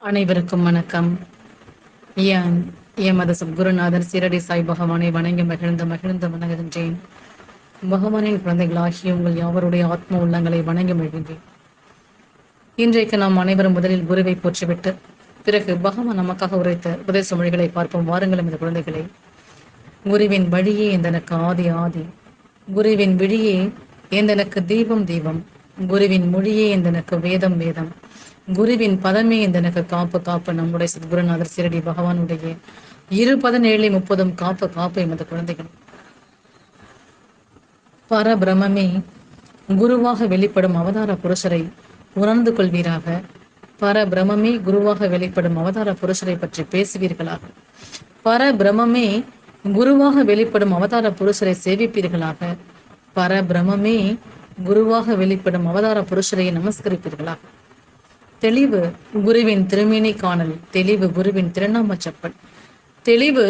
அனைவருக்கும் வணக்கம். யான் எமது குருநாதர் சீரடி சாய் பகவானை வணங்கி மகிழ்ந்து மகிழ்ந்து வணங்குகின்றேன் பகவானின் குழந்தைகளாகிய உங்கள் யாவருடைய ஆத்ம உள்ளங்களை வணங்கி மகிழ்ந்தேன். இன்றைக்கு நாம் அனைவரும் முதலில் குருவை போற்றிவிட்டு பிறகு பகவான் நமக்காக உரைத்த உபதேச மொழிகளை பார்ப்போம். வாருங்களும் இந்த குழந்தைகளை. குருவின் வழியே எந்தனக்கு ஆதி ஆதி. குருவின் விழியே எந்தனக்கு தீபம் தீபம் குருவின் மொழியே எந்தனக்கு வேதம் வேதம். குருவின் பதமே எந்தனக்கு காப்பு காப்பு. நம்முடைய சத்குருநாதர் சிரடி பகவானுடைய இரு பதினேழு முப்பதும் காப்பு காப்பு எமது குழந்தைகள். பரபிரமே குருவாக வெளிப்படும் அவதார புருஷரை உணர்ந்து கொள்வீராக. பரபிரமே குருவாக வெளிப்படும் அவதார புருஷரை பற்றி பேசுவீர்களாக. பரபிரமே குருவாக வெளிப்படும் அவதார புருஷரை சேவிப்பீர்களாக. பரபிரமே குருவாக வெளிப்படும் அவதார புருஷரை நமஸ்கரிப்பீர்களாக. தெளிவு குருவின் திருமேனி காணல் தெளிவு குருவின் திருநாம செப்பல் தெளிவு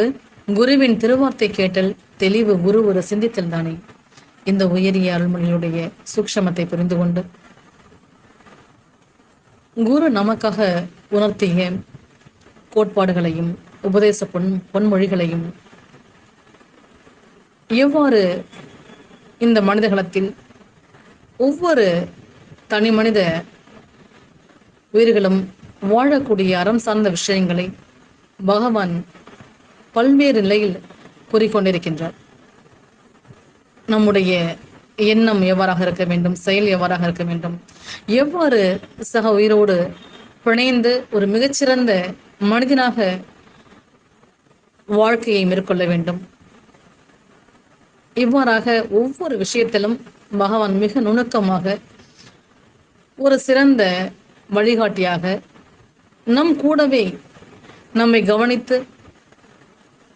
குருவின் திருவார்த்தை கேட்டல் தெளிவு குரு ஒரு சிந்தித்தல் தானே. இந்த உயரிய அருள்மொழியுடைய சூக்ஷமத்தை புரிந்து கொண்டு குரு நமக்காக உணர்த்திய கோட்பாடுகளையும் உபதேச பொன் பொன்மொழிகளையும் எவ்வாறு இந்த மனிதகளத்தில் ஒவ்வொரு தனி மனித உயிர்களும் வாழக்கூடிய அறம் சார்ந்த விஷயங்களை பகவான் பல்வேறு நிலையில் கூறிக்கொண்டிருக்கின்றார். நம்முடைய எண்ணம் எவ்வாறாக இருக்க வேண்டும்? செயல் எவ்வாறாக இருக்க வேண்டும்? எவ்வாறு சக உயிரோடு பிணைந்து ஒரு மிகச்சிறந்த மனிதனாக வாழ்க்கையை மேற்கொள்ள வேண்டும்? இவ்வாறாக ஒவ்வொரு விஷயத்திலும் பகவான் மிக நுணுக்கமாக ஒரு சிறந்த வழிகாட்டியாக நம் கூடவே நம்மை கவனித்து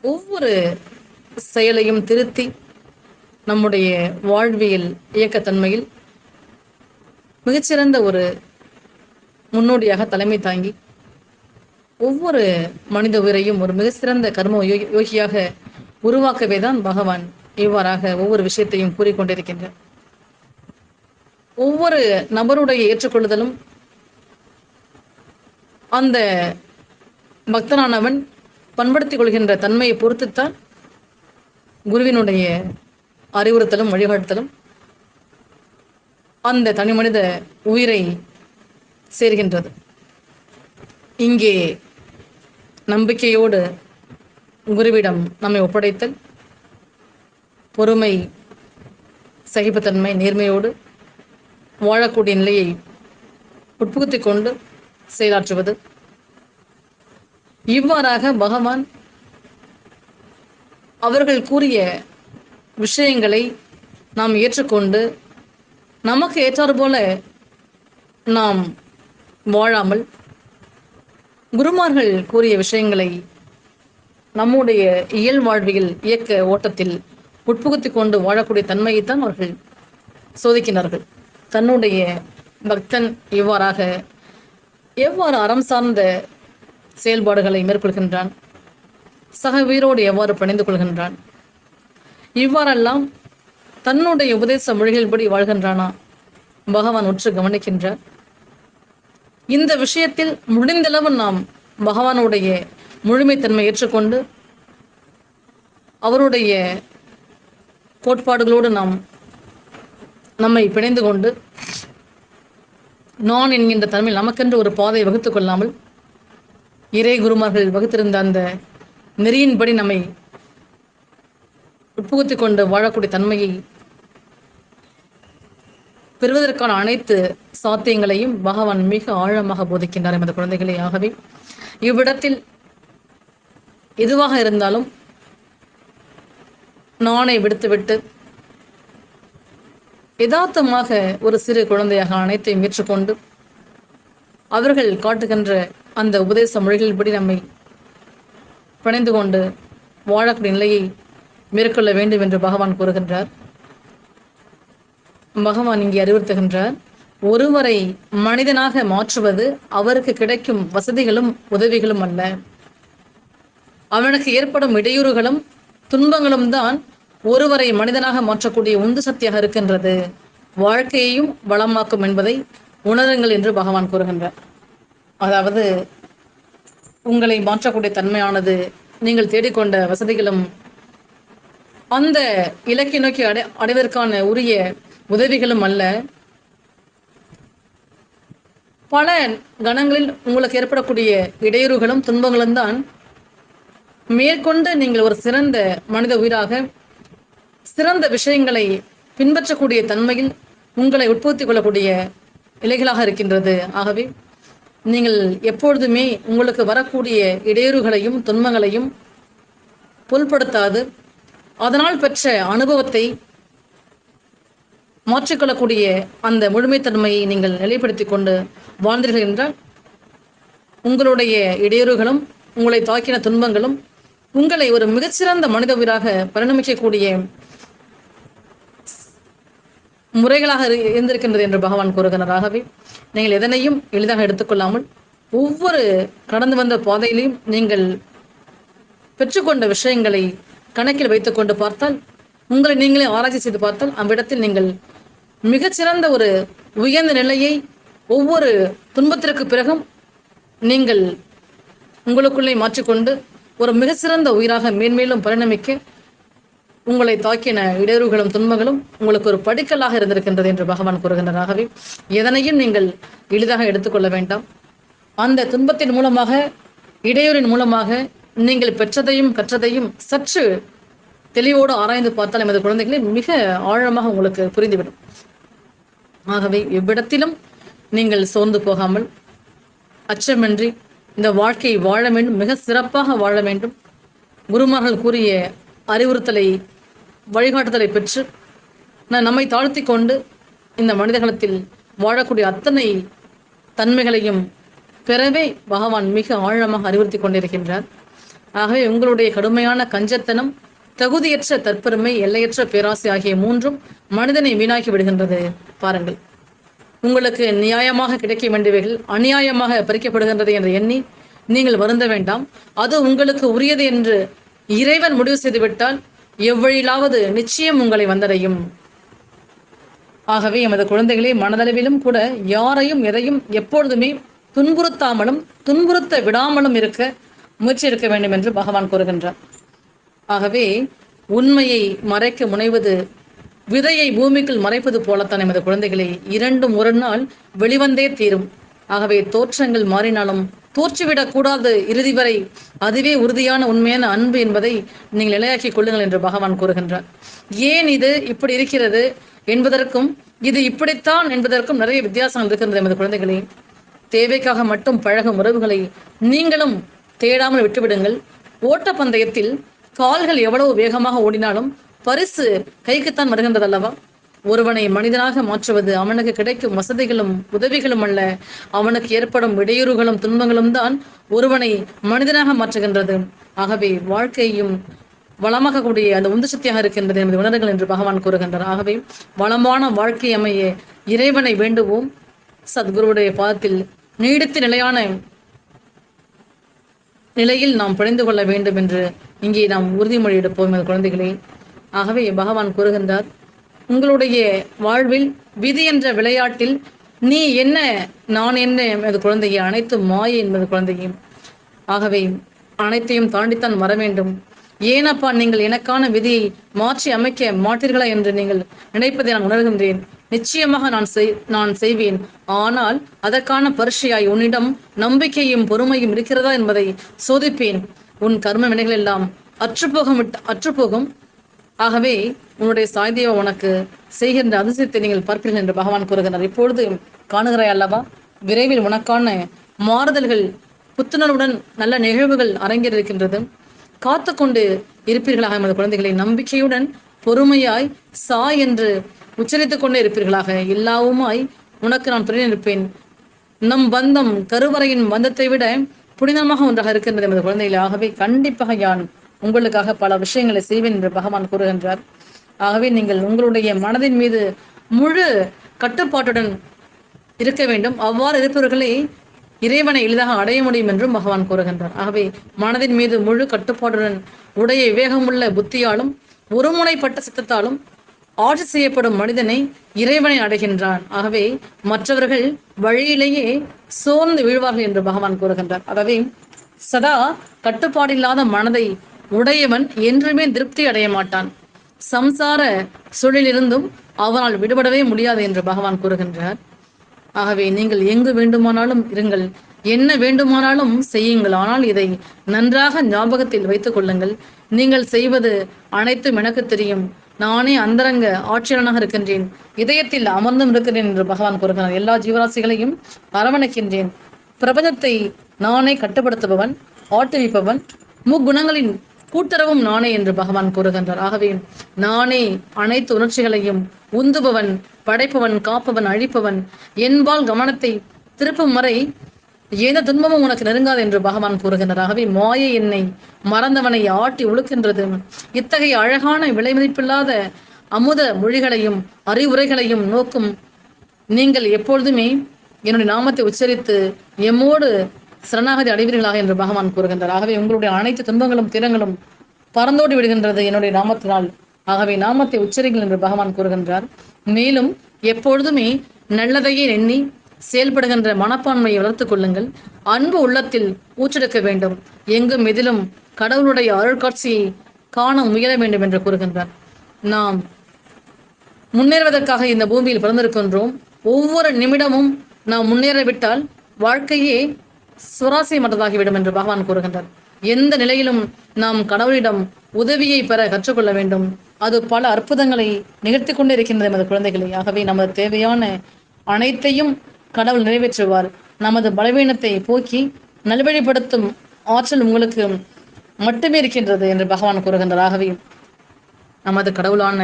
ஒவ்வொரு செயலையும் திருத்தி நம்முடைய வாழ்வியல் இயக்கத்தன்மையில் மிகச்சிறந்த ஒரு முன்னோடியாக தலைமை தாங்கி ஒவ்வொரு மனித உயிரையும் ஒரு மிகச்சிறந்த கர்ம யோகி- யோகியாக உருவாக்கவே தான் பகவான் இவ்வாறாக ஒவ்வொரு விஷயத்தையும் கூறிக்கொண்டிருக்கின்றார். ஒவ்வொரு நபருடைய ஏற்றுக்கொள்ளுதலும் அந்த பக்தனானவன் பண்படுத்திக் கொள்கின்ற தன்மையை பொறுத்துத்தான் குருவினுடைய அறிவுறுத்தலும் வழிகாட்டுதலும் அந்த தனி மனித உயிரை சேர்கின்றது. இங்கே நம்பிக்கையோடு குருவிடம் நம்மை ஒப்படைத்தல் பொறுமை சகிப்புத்தன்மை நேர்மையோடு வாழக்கூடிய நிலையை உட்புகுத்தி கொண்டு செயலாற்றுவது. இவ்வாறாக பகவான் அவர்கள் கூறிய விஷயங்களை நாம் ஏற்றுக்கொண்டு நமக்கு ஏற்றாறு போல நாம் வாழாமல் குருமார்கள் கூறிய விஷயங்களை நம்முடைய இயல் வாழ்வியல் இயக்க ஓட்டத்தில் உட்புகுத்தி கொண்டு வாழக்கூடிய தன்மையைத்தான் அவர்கள் சோதிக்கின்றார்கள். தன்னுடைய பக்தன் இவ்வாறாக எவ்வாறு அறம் சார்ந்த செயல்பாடுகளை மேற்கொள்கின்றான்? சக உயிரோடு எவ்வாறு பிணைந்து கொள்கின்றான்? இவ்வாறெல்லாம் தன்னுடைய உபதேச மொழிகளின்படி வாழ்கின்றானா? பகவான் உற்று கவனிக்கின்றார். இந்த விஷயத்தில் முடிந்தளவு நாம் பகவானுடைய முழுமைத்தன்மை ஏற்றுக்கொண்டு அவருடைய கோட்பாடுகளோடு நாம் நம்மை பிணைந்து கொண்டு நான் என்கின்ற தன்மையில் நமக்கென்று ஒரு பாதை வகுத்துக் கொள்ளாமல் இறை குருமார்கள் வகுத்திருந்த அந்த நெறியின்படி நம்மை உட்புகுத்திக் கொண்டு வாழக்கூடிய தன்மையை பெறுவதற்கான அனைத்து சாத்தியங்களையும் பகவான் மிக ஆழமாக போதிக்கின்றார் எமது குழந்தைகளே. ஆகவே இவ்விடத்தில் எதுவாக இருந்தாலும் நானை விடுத்துவிட்டு யதார்த்தமாக ஒரு சிறு குழந்தையாக அனைத்தையும் ஏற்றுக்கொண்டு அவர்கள் காட்டுகின்ற அந்த உபதேச மொழிகளின்படி நம்மை பிணைந்து கொண்டு வாழக்கூடிய நிலையை மேற்கொள்ள வேண்டும் என்று பகவான் கூறுகின்றார். பகவான் இங்கே அறிவுறுத்துகின்றார் ஒருவரை மனிதனாக மாற்றுவது அவருக்கு கிடைக்கும் வசதிகளும் உதவிகளும் அல்ல. அவனுக்கு ஏற்படும் இடையூறுகளும் துன்பங்களும் தான் ஒருவரை மனிதனாக மாற்றக்கூடிய உந்து சக்தியாக இருக்கின்றது. வாழ்க்கையையும் வளமாக்கும் என்பதை உணருங்கள் என்று பகவான் கூறுகின்றார். அதாவது உங்களை மாற்றக்கூடிய தன்மையானது நீங்கள் தேடிக்கொண்ட வசதிகளும் அந்த இலக்கை நோக்கி அடை அடைவதற்கான உரிய உதவிகளும் அல்ல. பல கணங்களில் உங்களுக்கு ஏற்படக்கூடிய இடையூறுகளும் துன்பங்களும் தான். மேற்கொண்டு நீங்கள் ஒரு சிறந்த மனித உயிராக சிறந்த விஷயங்களை பின்பற்றக்கூடிய தன்மையில் உங்களை உட்புகுத்திக் கொள்ளக்கூடிய இலைகளாக இருக்கின்றது. ஆகவே நீங்கள் எப்பொழுதுமே உங்களுக்கு வரக்கூடிய இடையூறுகளையும் துன்பங்களையும் பொருட்படுத்தாது அதனால் பெற்ற அனுபவத்தை மாற்றிக்கொள்ளக்கூடிய அந்த முழுமைத்தன்மையை நீங்கள் நிலைப்படுத்தி கொண்டு வாழ்ந்தீர்கள் என்றால் உங்களுடைய இடையூறுகளும் உங்களை தாக்கின துன்பங்களும் உங்களை ஒரு மிகச்சிறந்த மனித உயிராக பரிணமிக்கக்கூடிய முறைகளாக இருந்திருக்கின்றது என்று பகவான் கூறுகிறாராகவே நீங்கள் எதனையும் எளிதாக எடுத்துக்கொள்ளாமல் ஒவ்வொரு கடந்து வந்த பாதையிலையும் நீங்கள் பெற்றுக்கொண்ட விஷயங்களை கணக்கில் வைத்துக்கொண்டு பார்த்தால் உங்களை நீங்களே ஆராய்ச்சி செய்து பார்த்தால் அவ்விடத்தில் நீங்கள் மிகச்சிறந்த ஒரு உயர்ந்த நிலையை ஒவ்வொரு துன்பத்திற்கு பிறகும் நீங்கள் உங்களுக்குள்ளே மாற்றிக்கொண்டு ஒரு மிகச்சிறந்த உயிராக மேன்மேலும் பரிணமிக்க உங்களை தாக்கின இடையூறுகளும் துன்பங்களும் உங்களுக்கு ஒரு படிக்கலாக இருந்திருக்கின்றது என்று பகவான் கூறுகின்றனாகவே எதனையும் நீங்கள் எளிதாக எடுத்துக்கொள்ள வேண்டாம். அந்த துன்பத்தின் மூலமாக இடையூறின் மூலமாக நீங்கள் பெற்றதையும் கற்றதையும் சற்று தெளிவோடு ஆராய்ந்து பார்த்தால் எமது குழந்தைகளை மிக ஆழமாக உங்களுக்கு புரிந்துவிடும். ஆகவே எவ்விடத்திலும் நீங்கள் சோர்ந்து போகாமல் அச்சமின்றி இந்த வாழ்க்கையை வாழ வேண்டும் மிக சிறப்பாக வாழ வேண்டும். குருமார்கள் கூறிய அறிவுறுத்தலை வழிகாட்டுதலை பெற்று ந- நம்மை தாழ்த்தி கொண்டு இந்த மனிதகுலத்தில் வாழக்கூடிய அத்தனை தன்மைகளையும் பெறவே பகவான் மிக ஆழமாக அறிவுறுத்தி கொண்டிருக்கின்றார். ஆகவே உங்களுடைய கடுமையான கஞ்சத்தனம் தகுதியற்ற தற்பெருமை எல்லையற்ற பேராசை ஆகிய மூன்றும் மனிதனை வீணாக்கி விடுகின்றது. பாருங்கள். உங்களுக்கு நியாயமாக கிடைக்க வேண்டியவைகள் அநியாயமாக பறிக்கப்படுகின்றது என்று எண்ணி நீங்கள் வருந்த வேண்டாம். அது உங்களுக்கு உரியது என்று இறைவன் முடிவு செய்துவிட்டால் எவ்வழியிலாவது நிச்சயம் உங்களை வந்தடையும். ஆகவே எமது குழந்தைகளே மனதளவிலும் கூட யாரையும் எதையும் எப்பொழுதுமே துன்புறுத்தாமலும் துன்புறுத்த விடாமலும் இருக்க முயற்சி எடுக்க வேண்டும் என்று பகவான் கூறுகின்றார். ஆகவே உண்மையை மறைக்க முனைவது விதையை பூமிக்குள் மறைப்பது போலத்தான் எமது குழந்தைகளை இரண்டும் ஒரு நாள் வெளிவந்தே தீரும். ஆகவே தோற்றங்கள் மாறினாலும் தோற்றுவிடக்கூடாது இறுதி வரை. அதுவே உறுதியான உண்மையான அன்பு என்பதை நீங்கள் நிலையாக்கி கொள்ளுங்கள் என்று பகவான் கூறுகின்றார். ஏன் இது இப்படி இருக்கிறது என்பதற்கும் இது இப்படித்தான் என்பதற்கும் நிறைய வித்தியாசங்கள் இருக்கின்றது எமது குழந்தைகளே. தேவைக்காக மட்டும் பழகும் உறவுகளை நீங்களும் தேடாமல் விட்டுவிடுங்கள். ஓட்டப்பந்தயத்தில் கால்கள் எவ்வளவு வேகமாக ஓடினாலும் பரிசு கைக்குத்தான் வருகின்றது அல்லவா ஒருவனை மனிதனாக மாற்றுவது அவனுக்கு கிடைக்கும் வசதிகளும் உதவிகளும் அல்ல. அவனுக்கு ஏற்படும் இடையூறுகளும் துன்பங்களும் தான் ஒருவனை மனிதனாக மாற்றுகின்றது. ஆகவே வாழ்க்கையும் வளமாக கூடிய அந்த உந்து சக்தியாக இருக்கின்றது என்பதை உணருங்கள் என்று பகவான் கூறுகின்றார். ஆகவே வளமான வாழ்க்கை அமைய இறைவனை வேண்டுவோம். சத்குருவுடைய பாதத்தில் நீடித்து நிலையான நிலையில் நாம் புரிந்து கொள்ள வேண்டும் என்று இங்கே நாம் உறுதிமொழி எடுப்போம் குழந்தைகளே. ஆகவே பகவான் கூறுகின்றார் உங்களுடைய வாழ்வில் விதி என்ற விளையாட்டில் நீ என்ன நான் என்ன என்பது குழந்தையை அனைத்தும் மாயை என்பது குழந்தையும். ஆகவே அனைத்தையும் தாண்டித்தான் வர வேண்டும். ஏனப்பா நீங்கள் எனக்கான விதியை மாற்றி அமைக்க மாட்டீர்களா என்று நீங்கள் நினைப்பதை நான் உணர்கின்றேன். நிச்சயமாக நான் செய் நான் செய்வேன். ஆனால் அதற்கான பரிசையாய் உன்னிடம் நம்பிக்கையும் பொறுமையும் இருக்கிறதா என்பதை சோதிப்பேன். உன் கர்ம வினைகள் எல்லாம் அற்றுப்போகும் விட்டு- அற்றுப்போகும். ஆகவே உன்னுடைய சாய்தேவ உனக்கு செய்கின்ற அதிசயத்தை நீங்கள் பார்ப்பீர்கள் என்று பகவான் கூறுகிறார் இப்பொழுது காணுகிறாய் அல்லவா? விரைவில் உனக்கான மாறுதல்கள் புத்துணர்வுடன் நல்ல நிகழ்வுகள் அரங்கேறிருக்கின்றது காத்து கொண்டு இருப்பீர்களாக எமது குழந்தைகளை. நம்பிக்கையுடன் பொறுமையாய் சா என்று உச்சரித்துக் கொண்டே இருப்பீர்களாக. எல்லாவுமாய் உனக்கு நான் துணை நிற்பேன் நம் பந்தம் கருவறையின் பந்தத்தை விட புனிதமாக ஒன்றாக இருக்கின்றது எமது குழந்தைகளே. ஆகவே கண்டிப்பாக யான் உங்களுக்காக பல விஷயங்களை செய்வேன் என்று பகவான் கூறுகின்றார். ஆகவே நீங்கள் உங்களுடைய மனதின் மீது முழு கட்டுப்பாட்டுடன் இருக்க வேண்டும். அவ்வாறு இருப்பவர்களை இறைவனை எளிதாக அடைய முடியும் என்றும் பகவான் கூறுகின்றார். ஆகவே மனதின் மீது முழு கட்டுப்பாட்டுடன் உடைய விவேகமுள்ள புத்தியாலும் ஒருமுனைப்பட்ட சித்தத்தாலும் ஆட்சி செய்யப்படும் மனிதனை இறைவனை அடைகின்றான். ஆகவே மற்றவர்கள் வழியிலேயே சோர்ந்து வீழ்வார்கள் என்று பகவான் கூறுகின்றார். ஆகவே சதா கட்டுப்பாடில்லாத மனதை உடையவன் என்றுமே திருப்தி அடைய மாட்டான். சம்சார சூழலிருந்தும் அவனால் விடுபடவே முடியாது என்று பகவான் கூறுகின்றார். ஆகவே நீங்கள் எங்கு வேண்டுமானாலும் இருங்கள். என்ன வேண்டுமானாலும் செய்யுங்கள். ஆனால் இதை நன்றாக ஞாபகத்தில் வைத்துக் கொள்ளுங்கள். நீங்கள் செய்வது அனைத்தும் எனக்கு தெரியும். நானே அந்தரங்க ஆட்சியாளனாக இருக்கின்றேன். இதயத்தில் அமர்ந்தும் இருக்கிறேன் என்று பகவான் கூறுகிறார். எல்லா ஜீவராசிகளையும் அரவணைக்கின்றேன். பிரபஞ்சத்தை நானே கட்டுப்படுத்துபவன் ஆட்டுவிப்பவன் முக்குணங்களின் கூட்டுறவும் நானே என்று பகவான் கூறுகின்றார். ஆகவே நானே அனைத்து உணர்ச்சிகளையும் உந்துபவன் படைப்பவன் காப்பவன் அழிப்பவன் என்பால் கவனத்தை திருப்பும் வரை எந்த துன்பமும் உனக்கு நெருங்காது என்று பகவான் கூறுகின்றனர் மாயை என்னை மறந்தவனை ஆட்டி ஒழுக்கின்றது. இத்தகைய அழகான விலைமதிப்பில்லாத அமுத மொழிகளையும் அறிவுரைகளையும் நோக்கும் நீங்கள் எப்பொழுதுமே என்னுடைய நாமத்தை உச்சரித்து எம்மோடு சரணாகதி அடைவீர்களாக என்று பகவான் கூறுகின்றார். ஆகவே உங்களுடைய அனைத்து துன்பங்களும் திறங்களும் பறந்தோடி விடுகின்றது என்னுடைய நாமத்தினால். ஆகவே நாமத்தை உச்சரிங்கள் என்று பகவான் கூறுகின்றார். மேலும் எப்பொழுதுமே நல்லதையே எண்ணி செயல்படுகின்ற மனப்பான்மையை வளர்த்துக் கொள்ளுங்கள். அன்பு உள்ளத்தில் ஊற்றெடுக்க வேண்டும். எங்கும் எதிலும் கடவுளுடைய அருள்காட்சியை காண முயல வேண்டும் என்று கூறுகின்றார். நாம் முன்னேறுவதற்காக இந்த பூமியில் பிறந்திருக்கின்றோம். ஒவ்வொரு நிமிடமும் நாம் முன்னேறவிட்டால் வாழ்க்கையே சுவாரஸ்யமற்றதாகிவிடும் என்று பகவான் கூறுகின்றார். எந்த நிலையிலும் நாம் கடவுளிடம் உதவியை பெற கற்றுக்கொள்ள வேண்டும். அது பல அற்புதங்களை நிகழ்த்தி கொண்டே இருக்கின்றது நமது குழந்தைகளை. ஆகவே நமது தேவையான அனைத்தையும் கடவுள் நிறைவேற்றுவார். நமது பலவீனத்தை போக்கி நல்வழிப்படுத்தும் ஆற்றல் உங்களுக்கு மட்டுமே இருக்கின்றது என்று பகவான் கூறுகின்றதாகவே நமது கடவுளான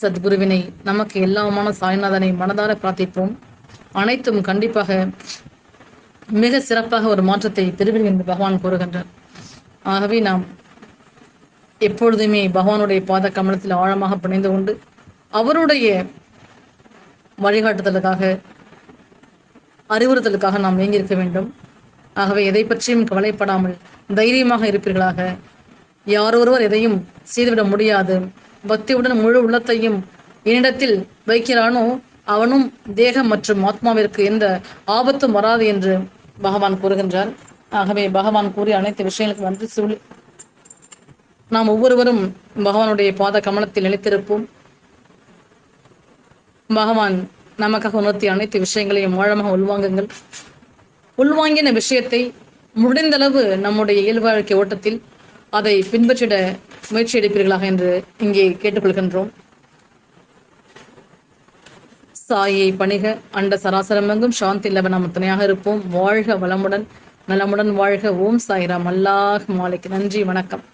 சத்குருவினை நமக்கு எல்லாமான சாய்நாதனை மனதார பிரார்த்திப்போம். அனைத்தும் கண்டிப்பாக மிக சிறப்பாக ஒரு மாற்றத்தை பெறுவீர்கள் என்று பகவான் கூறுகின்றார். ஆகவே நாம் எப்பொழுதுமே பகவானுடைய பாத கமலத்தில் ஆழமாக பிணைந்து கொண்டு அவருடைய வழிகாட்டுதலுக்காக அறிவுறுத்தலுக்காக நாம் இயங்கியிருக்க வேண்டும். ஆகவே எதை பற்றியும் கவலைப்படாமல் தைரியமாக இருப்பீர்களாக. யாரொருவர் எதையும் செய்துவிட முடியாது. பக்தியுடன் முழு உள்ளத்தையும் என்னிடத்தில் வைக்கிறானோ அவனும் தேகம் மற்றும் ஆத்மாவிற்கு எந்த ஆபத்தும் வராது என்று பகவான் கூறுகின்றார். ஆகவே பகவான் கூறிய அனைத்து விஷயங்களுக்கு நன்றி சொல்லி. நாம் ஒவ்வொருவரும் பகவானுடைய பாத கமலத்தில் நிலைத்திருப்போம். பகவான் நமக்காக உணர்த்திய அனைத்து விஷயங்களையும் ஆழமாக உள்வாங்குங்கள். உள்வாங்கின விஷயத்தை முடிந்தளவு நம்முடைய இயல்பு வாழ்க்கை ஓட்டத்தில் அதை பின்பற்றிட முயற்சி எடுப்பீர்களாக என்று இங்கே கேட்டுக்கொள்கின்றோம். சாயை பணிக அண்ட சராசரமெங்கும் சாந்தி இல்லவ நாம் துணையாக இருப்போம். வாழ்க வளமுடன் நலமுடன் வாழ்க. ஓம் சாய்ராம். அல்லாஹ் மாலைக்கு நன்றி வணக்கம்.